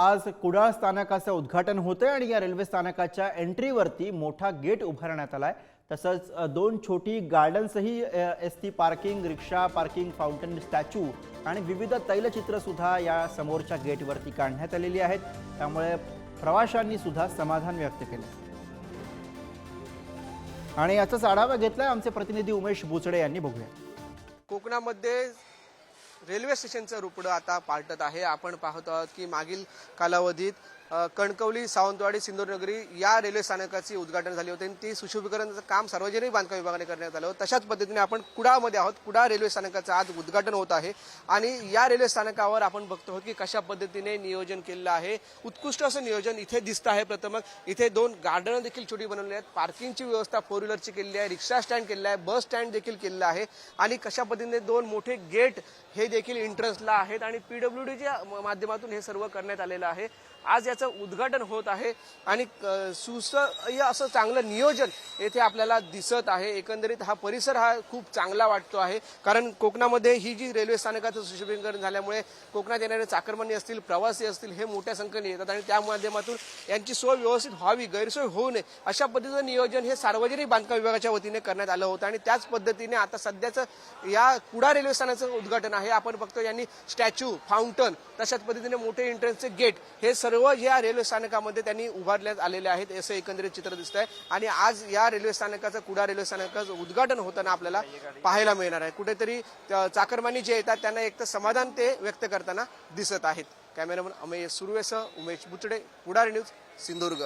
आज कुडाळ स्थानकाचं उद्घाटन होतंय आणि या रेल्वे स्थानकाच्या एंट्रीवरती मोठा गेट उभारण्यात आलाय. तसंच दोन छोटी गार्डन्सही S T parking rickshaw parking fountain statue आणि विविध तैलचित्रसुद्धा या समोरच्या गेटवरती काढण्यात आलेली आहेत. त्यामुळे प्रवाशांनी सुद्धा समाधान व्यक्त केलं. आणि याचाच आढावा घेतलाय आमचे प्रतिनिधी उमेश बुचडे यांनी. बघूया. कोकणामध्ये रेल्वे स्टेशनचं रुपडं आता पालटत आहे. आपण पाहत आहोत की मागील कालावधीत कणकवली सावंतवाडी सिंधुदुर्गनगरी या रेल्वे स्थानकाचे उद्घाटन झाले होते आणि ती सुशोभीकरणाचं काम सार्वजनिक बांधकाम विभागाने करण्यात आलं तशाच पद्धतीने आपण कुडाळमध्ये आहोत. कुडाळ रेल्वे स्थानकाचं आज उद्घाटन होत आहे आणि या रेल्वे स्थानकावर आपण बघतो आहोत की कशा पद्धतीने नियोजन केलेलं आहे. उत्कृष्ट असं नियोजन इथे दिसतं आहे प्रथमच. इथे दोन गार्डन देखील छोटी बनवली आहेत. पार्किंगची व्यवस्था फोर व्हीलरची केलेली आहे. रिक्षा स्टँड केलेला आहे. बस स्टँड देखील केलेलं आहे. आणि कशा पद्धतीने दोन मोठे गेट हे देखील एंट्रन्सला आहेत आणि पीडब्ल्यू डीच्या माध्यमातून हे सर्व करण्यात आलेलं आहे. आज याचं उद्घाटन होत आहे आणि सुसह्य असं चांगलं नियोजन येथे आपल्याला दिसत आहे. एकंदरीत हा परिसर हा खूप चांगला वाटतो आहे. कारण कोकणामध्ये ही जी रेल्वे स्थानकाचं सुशोभीकरण झाल्यामुळे कोकणात येणारे चाकरमानी असतील प्रवासी असतील हे मोठ्या संख्येने येतात आणि त्या माध्यमातून यांची सोय व्यवस्थित व्हावी गैरसोय होऊ नये अशा पद्धतीचं नियोजन हे सार्वजनिक बांधकाम विभागाच्या वतीने करण्यात आलं होतं. आणि त्याच पद्धतीने आता सध्याचं या कुडा रेल्वे स्थानकाचं उद्घाटन आहे. आपण बघतो यांनी स्टॅच्यू फाउंटन तशाच पद्धतीने मोठे एंट्रन्सचे गेट हे सर्व या रेल्वे स्थानकामध्ये त्यांनी उभारण्यात आलेले आहेत असं एकंदरीत चित्र दिसत आहे आणि आज या रेल्वे स्थानकाचं कुडा रेल्वे स्थानकाचं उद्घाटन होताना आपल्याला पाहायला मिळणार आहे. कुठेतरी चाकरमानी जे येतात त्यांना एक तर समाधान ते व्यक्त करताना दिसत आहेत. कॅमेरामन अमेय सुर्वेसह उमेश बुचडे पुढारी न्यूज सिंधुदुर्ग.